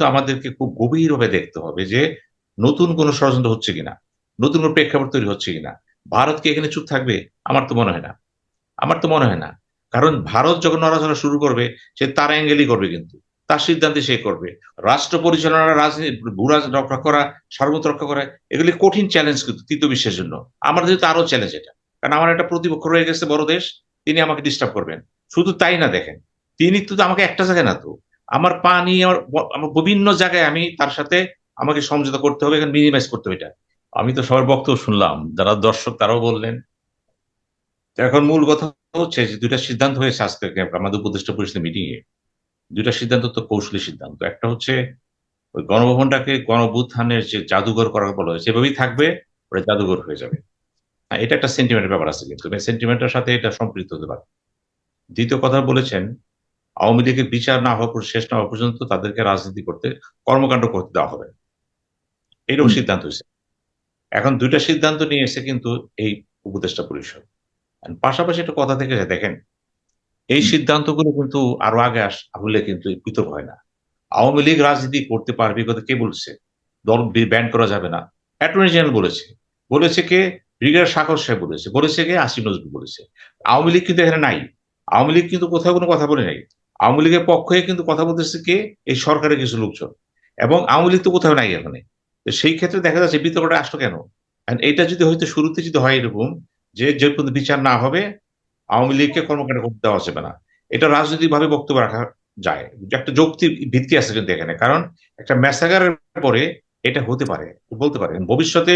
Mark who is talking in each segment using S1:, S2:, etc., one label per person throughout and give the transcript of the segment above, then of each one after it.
S1: তো আমাদেরকে খুব গভীরভাবে দেখতে হবে যে নতুন কোনো ষড়যন্ত্র হচ্ছে কিনা, নতুন কোনো প্রেক্ষাপট তৈরি হচ্ছে কিনা। ভারত কি এখানে চুপ থাকবে? আমার তো মনে হয় না। আমার তো মনে হয় না। কারণ ভারত যখন নড়াচড়া শুরু করবে, সে তার অ্যাঙ্গেলই করবে কিন্তু। তার সিদ্ধান্তে সে করবে। রাষ্ট্র পরিচালনা রাজনীতি ভূরাজ রক্ষা করা সার্বত রক্ষা করা, এগুলি কঠিন চ্যালেঞ্জ কিন্তু তৃতীয় বিশ্বের জন্য। আমার যেহেতু আরও চ্যালেঞ্জ এটা। কারণ আমার একটা প্রতিপক্ষ রয়ে গেছে বড় দেশ, তিনি আমাকে ডিস্টার্ব করবেন। শুধু তাই না দেখেন, তিনি তো আমাকে একটা জায়গায় না তো আমার পানি আমার আমার বিভিন্ন জায়গায় আমি তার সাথে আমাকে সমঝোতা করতে হবে, এখানে মিনিমাইজ করতে হবে এটা। আমি তো সবার বক্তব্য শুনলাম, যারা দর্শক তারাও বললেন। এখন মূল কথা হচ্ছে যে দুইটা সিদ্ধান্ত হয়েছে আজকে আমাদের উপদেষ্টা পরিষদের মিটিং এ। দুইটা সিদ্ধান্ত তো কৌশলী সিদ্ধান্ত। একটা হচ্ছে ওই গণভবনটাকে গণবুত্থানের যে জাদুঘর করার বলা হয়েছে, এভাবেই থাকবে, ওটা জাদুঘর হয়ে যাবে। হ্যাঁ এটা একটা সেন্টিমেন্টের ব্যাপার আছে কিন্তু। সেন্টিমেন্টের সাথে এটা সম্পৃক্ত হতে পারে। দ্বিতীয় কথা বলেছেন আওয়ামী লীগের বিচার না হওয়া পর- শেষ না হওয়া পর্যন্ত তাদেরকে রাজনীতি করতে কর্মকাণ্ড করতে দেওয়া হবে। এইরকম সিদ্ধান্ত হয়েছে। এখন দুইটা সিদ্ধান্ত নিয়ে এসে কিন্তু এই উপদেষ্টা পরিষদ। পাশাপাশি একটা কথা থেকে দেখেন এই সিদ্ধান্তগুলো কিন্তু আরও আগে আস হলে কিন্তু বিতর্ক হয় না। আওয়ামী লীগ রাজনীতি করতে পারবে কথা কে বলছে? দল ব্যান করা যাবে না। অ্যাটর্নি জেনারেল বলেছে। বলেছে কে? ব্রিগেডিয়ার সাগর সাহেব বলেছে। বলেছে কে? আসিফ নজরুল বলেছে। আওয়ামী লীগ কিন্তু এখানে নাই। আওয়ামী লীগ কিন্তু কোথাও কোনো কথা বলে নাই। আওয়ামী লীগের পক্ষে কিন্তু কথা বলতেছে কে? এই সরকারের কিছু লোকজন। এবং আওয়ামী লীগ তো কোথাও নাই এখানে। তো সেই ক্ষেত্রে দেখা যাচ্ছে বিতর্কটা আসলো কেন? এটা যদি হয়তো শুরুতে যদি হয় এরকম, যে যে পর্যন্ত বিচার না হবে, আওয়ামী লীগকে কর্মকাণ্ড করতে দেওয়া যাবে না। এটা রাজনৈতিক ভাবে বক্তব্য রাখা যায়। একটা যৌক্তিক ভিত্তি আছে কিন্তু এখানে। কারণ একটা ম্যাসাগারের পরে এটা হতে পারে, বলতে পারে। ভবিষ্যতে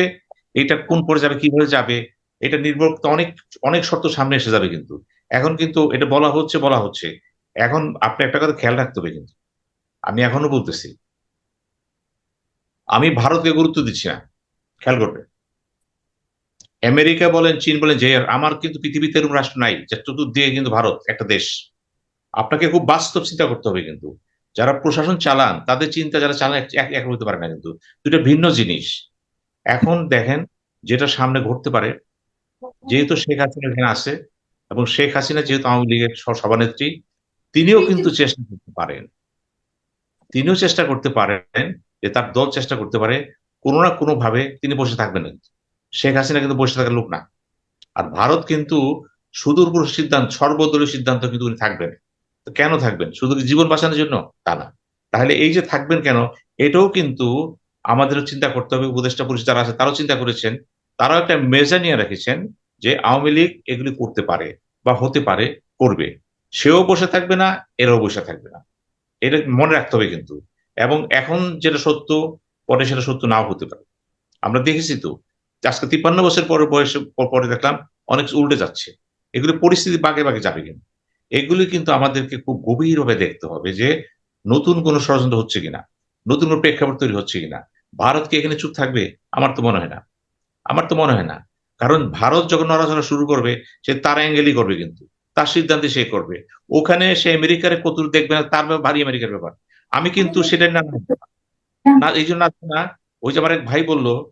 S1: এটা কোন পরে যাবে, কীভাবে যাবে, এটা নির্ভর অনেক অনেক শর্ত সামনে এসে যাবে কিন্তু। এখন কিন্তু এটা বলা হচ্ছে বলা হচ্ছে। এখন আপনি একটা কথা খেয়াল রাখতে হবে কিন্তু। আমি এখনও বলতেছি, আমি ভারতকে গুরুত্ব দিচ্ছি না, খেয়াল করবে। আমেরিকা বলেন, চীন বলেন, যে আমার কিন্তু পৃথিবীতে এরকম রাষ্ট্র নাই, যে চতুর্দিকে কিন্তু ভারত, একটা দেশ। আপনাকে খুব বাস্তব চিন্তা করতে হবে কিন্তু। যারা প্রশাসন চালান, তাদের চিন্তা যারা চালান, এক হতে পারে না কিন্তু। দুটো ভিন্ন জিনিস। এখন দেখেন, যেটা সামনে ঘটতে পারে, যেহেতু শেখ হাসিনা এখানে আছে, এবং শেখ হাসিনা যেহেতু আওয়ামী লীগের সভানেত্রী তিনিও কিন্তু চেষ্টা করতে পারেন। তিনিও চেষ্টা করতে পারেন যে তার দল চেষ্টা করতে পারে কোনো না কোনো ভাবে তিনি বসে থাকবেন না। শেখ হাসিনা কিন্তু বসে থাকার লোক না। আর ভারত কিন্তু সুদূরপুর সিদ্ধান্ত সর্বদলীয় সিদ্ধান্ত কিন্তু উনি থাকবেন। তো কেন থাকবেন? শুধু জীবন বাঁচানোর জন্য? তা না। তাহলে এই যে থাকবেন কেন এটাও কিন্তু আমাদেরও চিন্তা করতে হবে উপদেষ্টা পরিষদ যারা আছে তারাও চিন্তা করেছেন। তারাও একটা মেজা নিয়ে রেখেছেন যে আওয়ামী লীগ এগুলি করতে পারে বা হতে পারে করবে। সেও বসে থাকবে না, এরাও বসে থাকবে না। এটা মনে রাখতে হবে কিন্তু। এবং এখন যেটা সত্য, পরে সেটা সত্য নাও হতে পারে। আমরা দেখেছি তো আজকে তিপ্পান্ন বছর পরে বয়সে, পরে দেখলাম অনেক উল্টে যাচ্ছে। এগুলো পরিস্থিতি বাগে বাগে যাবে কিন্তু। এগুলি কিন্তু আমাদেরকে খুব গভীরভাবে দেখতে হবে যে নতুন কোনো ষড়যন্ত্র হচ্ছে কিনা, নতুন কোনো প্রেক্ষাপট তৈরি হচ্ছে কিনা। ভারত কি এখানে চুপ থাকবে? আমার তো মনে হয় না। আমার তো মনে হয় না। কারণ ভারত যখন নড়াচড়া শুরু করবে, সে তার অ্যাঙ্গেলই করবে কিন্তু। তার সিদ্ধান্তে সে করবে। ওখানে সে আমেরিকার কতুর দেখবে না তার ভারী আমেরিকার ব্যাপার। আমি কিন্তু সেটা না না এই জন্য না ওই যে আমার এক ভাই বলল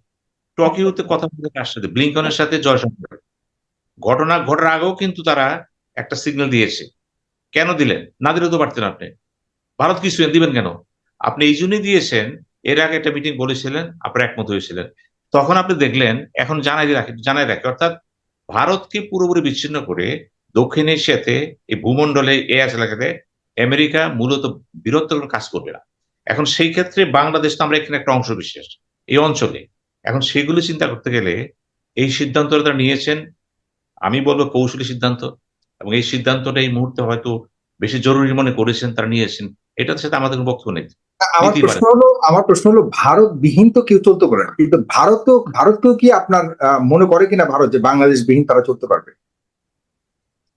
S1: টোকিওতে কথা বলতে কার সাথে ব্লিঙ্কনের সাথে জয়শঙ্কর। ঘটনা ঘটার আগেও কিন্তু তারা একটা সিগন্যাল দিয়েছে। কেন দিলেন? না দিলে তো পারতেন আপনি। ভারত কিছু দিবেন কেন? আপনি এই জন্যই দিয়েছেন এর আগে একটা মিটিং বলেছিলেন আপনারা একমত হয়েছিলেন। তখন আপনি দেখলেন এখন জানাই রাখে জানাই রাখে। অর্থাৎ ভারতকে পুরোপুরি বিচ্ছিন্ন করে দক্ষিণ এশিয়াতে এই ভূমণ্ডলে এ আছে এলাকাতে আমেরিকা মূলত বৃহত্তর কাজ করবে না। এখন সেই ক্ষেত্রে বাংলাদেশ তো আমরা এখানে একটা অংশ বিশেষ এই অঞ্চলে। এখন সেগুলো চিন্তা করতে গেলে এই সিদ্ধান্তটা তারা নিয়েছেন আমি বলব কৌশলী সিদ্ধান্ত এবং এই সিদ্ধান্তটা এই মুহূর্তে হয়তো বেশি জরুরি মনে করেছেন তারা নিয়েছেন এটার সাথে আমাদের বক্তব্য নেই।
S2: আমার প্রশ্ন হলো আমার প্রশ্ন হলো ভারত বিহীন তো কেউ চলতে পারে না। কিন্তু ভারত ভারতকেও কি আপনার মনে করে কিনা ভারত যে বাংলাদেশ বিহীন তারা চলতে পারবে?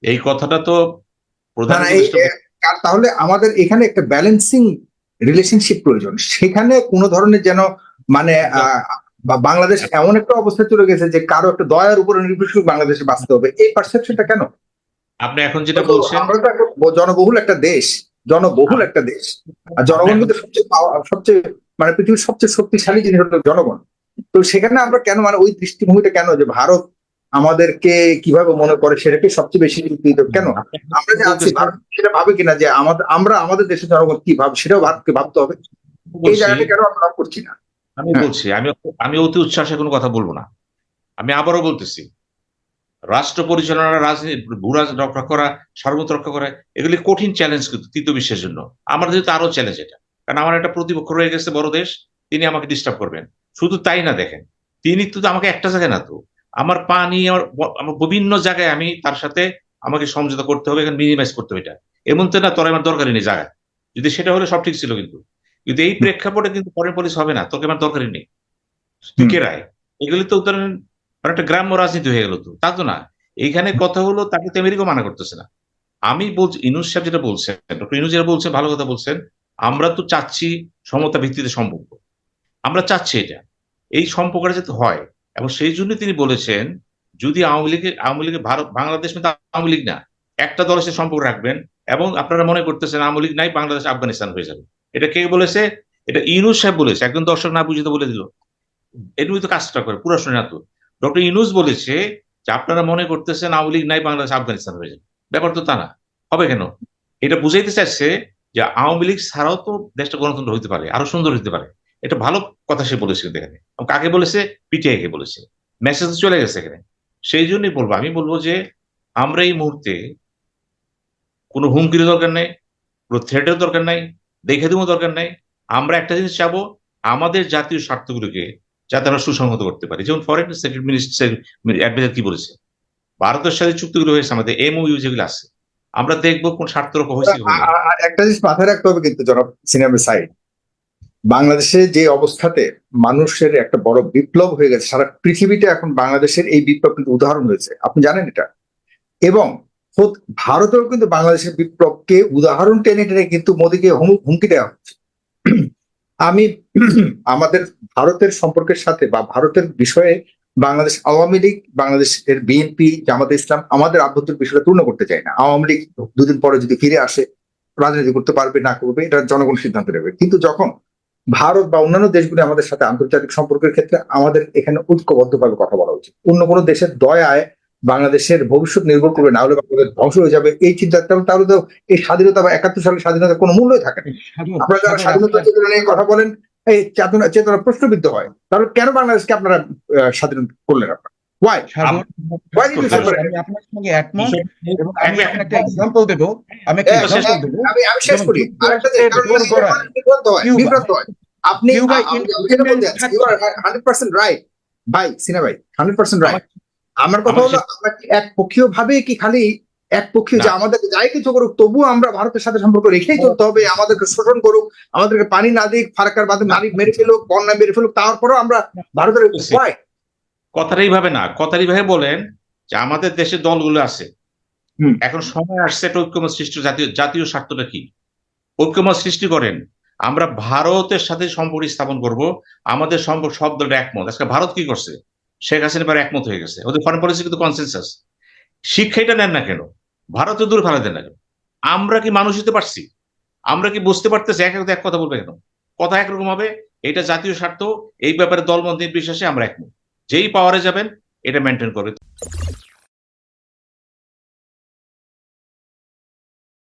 S1: এই কথাটা তো প্রধান
S2: তাহলে আমাদের এখানে একটা ব্যালেন্সিং রিলেশনশিপ প্রয়োজন। সেখানে কোনো ধরনের যেন মানে বাংলাদেশ এমন একটা অবস্থায় চলে গেছে যে কারও একটা দয়ার উপরে নির্ভরশীল বাংলাদেশে বাঁচতে হবে। এই পারসেপশনটা কেন?
S1: আপনি এখন যেটা বলছেন
S2: জনবহুল একটা দেশ। জনবহুল একটা দেশ। আর জনগণ কিন্তু সবচেয়ে সবচেয়ে মানে পৃথিবীর সবচেয়ে শক্তিশালী জিনিস হলো জনগণ। তো সেখানে আমরা কেন মানে ওই দৃষ্টিভঙ্গিটা কেন যে ভারত আমাদেরকে কীভাবে মনে করে সেটাকে সবচেয়ে বেশি হবে। কেন? আমরা যে আছি সেটা ভাবে কিনা যে আমাদের আমরা আমাদের দেশের জনগণ কি ভাবে সেটাও ভারতকে ভাবতে হবে। এই জায়গাটা কেন আমরা করছি না?
S1: আমি
S2: হ্যাঁ।
S1: বলছি আমি আমি অতি উচ্ছ্বাসে কোনো কথা বলব না। আমি আবারও বলতেছি রাষ্ট্র পরিচালনা রাজনীতি ভূরাজ রক্ষা করা সার্বভৌমত্ব রক্ষা করা এগুলি কঠিন চ্যালেঞ্জ কিন্তু তৃতীয় বিশ্বের জন্য। আমাদের যেহেতু আরও চ্যালেঞ্জ এটা। কারণ আমার একটা প্রতিপক্ষ রয়ে গেছে বড় দেশ তিনি আমাকে ডিস্টার্ব করবেন। শুধু তাই না দেখেন তিনি তো আমাকে একটা জায়গায় না তো আমার পানি আমার আমার বিভিন্ন জায়গায় আমি তার সাথে আমাকে সমঝোতা করতে হবে এখানে মিনিমাইজ করতে হবে এটা। এমন তো না তোর আমার দরকারই নেই জায়গায়। যদি সেটা হলে সব ঠিক ছিল কিন্তু। কিন্তু এই প্রেক্ষাপটে কিন্তু ফরেন পলিসি হবে না তোকে আমার দরকারই নেই। তুই কে রায়? এগুলি তো ধরেন মানে একটা গ্রাম্য রাজনীতি হয়ে গেল তো তা তো না। এইখানে কথা হলো তাকে তো আমেরিকা মানা করতেছে না। আমি বলছি ইনুস সাহেব যেটা বলছেন ডক্টর ইনুস যেটা বলছেন ভালো কথা বলছেন আমরা তো চাচ্ছি সমতা ভিত্তিতে সম্পর্ক। আমরা চাচ্ছি এটা। এই সম্পর্কটা যাতে হয় এবং সেই জন্য তিনি বলেছেন, যদি আওয়ামী লীগের আওয়ামী লীগের ভারত, বাংলাদেশ কিন্তু আওয়ামী লীগ না, একটা দলের সাথে সম্পর্ক রাখবেন এবং আপনারা মনে করতেছেন আওয়ামী লীগ নাই, বাংলাদেশ আফগানিস্তান হয়ে যাবে। এটা কে বলেছে? এটা ইনুস সাহেব বলেছে, একজন দর্শক না বুঝতে বলে দিল। এটুকুই তো কাজটা করে, পুরা শুনে তো ডক্টর ইনুস বলেছে যে আপনারা মনে করতেছেন আওয়ামী লীগ নাই, বাংলাদেশ আফগানিস্তান হয়ে যাবে। ব্যাপার তো তা না। হবে কেন? এটা বুঝাইতে চাইছে যে আওয়ামী লীগ ছাড়াও তো দেশটা গণতন্ত্র হইতে পারে, আরও সুন্দর হইতে পারে। এটা ভালো কথা সে বলেছে কিন্তু এখানে কাকে বলেছে? পিটিআই কে বলেছে। মেসেজ চলে গেছে এখানে। সেই জন্যই বলব, আমি বলব যে আমরা এই মুহূর্তে কোনো হুমকির দরকার নেই, কোনো থ্রেটের দরকার নাই, দেখে দেবো দরকার নাই। আমরা একটা জিনিস চাবো, আমাদের জাতীয় স্বার্থগুলোকে যাতে আমরা সুসংহত করতে পারি। যেমন ফরেন সেক্রেটারি মিনিস্টার অ্যাডভাইজার কি বলেছে? ভারতের সাথে চুক্তিগুলো হয়েছে, আমাদের এমওইউ যেগুলো আছে, আমরা দেখব কোন স্বার্থ রক্ষা হয়েছে
S2: একটা জিনিস মাথায় রাখতে হবে কিন্তু জনাব সিনেমা সাইড বাংলাদেশে যে অবস্থাতে মানুষের একটা বড় বিপ্লব হয়ে গেছে, সারা পৃথিবীতে এখন বাংলাদেশের এই বিপ্লব কিন্তু উদাহরণ হয়েছে। আপনি জানেন এটা? এবং ভারতেও কিন্তু বাংলাদেশের বিপ্লবকে উদাহরণ টেনে টেনে কিন্তু মোদীকে হুম- হুমকি দেওয়া হচ্ছে। আমি আমাদের ভারতের সম্পর্কের সাথে বা ভারতের বিষয়ে বাংলাদেশ আওয়ামী লীগ, বাংলাদেশের বিএনপি, জামাতে ইসলাম আমাদের আভ্যন্তরীণ বিষয়টা পূর্ণ করতে চায় না। আওয়ামী লীগ দুদিন পরে যদি ফিরে আসে, রাজনীতি করতে পারবে না করবে, এটা জনগণ সিদ্ধান্ত নেবে। কিন্তু যখন ভারত বা অন্যান্য দেশগুলি আমাদের সাথে আন্তর্জাতিক সম্পর্কের ক্ষেত্রে আমাদের এখানে ঐক্যবদ্ধভাবে কথা বলা উচিত। অন্য কোনো দেশের দয়ায় বাংলাদেশের ভবিষ্যৎ নির্ভর করবে না হলে বাংলাদেশ ধ্বংস হয়ে যাবে। এই চিন্তা তাহলে তো এই স্বাধীনতা বা একাত্তর সালের স্বাধীনতা কোনো মূল্যই থাকে না। আপনারা যারা স্বাধীনতা চেতনা নিয়ে কথা বলেন এই চেতনা চেতনা প্রশ্নবিদ্ধ হয়। তাহলে কেন বাংলাদেশকে আপনারা স্বাধীন করলেন আপনারা? Why Why did you separate?
S3: আমি আপনার সঙ্গে একমত এবং আমি একটা এক্সাম্পল দেবো আমি একটা এক্সাম্পল দেবো
S2: আমি আমি শেষ করি আরেকটা কারণ বিভ্রান্ত হয় বিভ্রান্ত হয় আপনি
S3: কিউবা
S2: আ- আমি- আমি যেটা বলতে
S3: independent
S2: চাচ্ছি, you 100% right ভাই সিনা ভাই 100% রাইট আমার কথা হলো আমরা এক পক্ষীয় ভাবে কি খালি এক পক্ষীয় যে। আমাদের যাই কিছু করুক তবুও আমরা ভারতের সাথে সম্পর্ক রেখেই চলতে হবে আমাদেরকে শোষণ করুক আমাদেরকে পানি না দিক ফারাকার বাদে মারি মেরে ফেলুক বন্যা মেরে ফেলুক তারপরেও আমরা ভারতের why?
S1: কথাটা এইভাবে না কথাটা এইভাবে বলেন যে আমাদের দেশে দলগুলো আছে। এখন সময় আসছে একটা ঐক্যমত সৃষ্টি জাতীয় জাতীয় স্বার্থটা কি? ঐক্যমত সৃষ্টি করেন। আমরা ভারতের সাথে সম্পর্ক স্থাপন করব আমাদের সম্পর্ক সব দলটা একমত। আজকে ভারত কি করছে? শেখ হাসিনা এবার একমত হয়ে গেছে। ওদের ফরেন পলিসি কিন্তু কনসেনসাস শিক্ষাটা নেন না কেন? ভারত দূর ফেলা দেন না কেন? আমরা কি মানুষ হতে পারছি? আমরা কি বুঝতে পারতেছি এক এক কথা বলবে কেন? কথা একরকম হবে এটা জাতীয় স্বার্থ এই ব্যাপারে দলমত নির্বিশেষে আমরা একমত। যেই পাওয়ারে যাবেন এটা মেনটেন করবে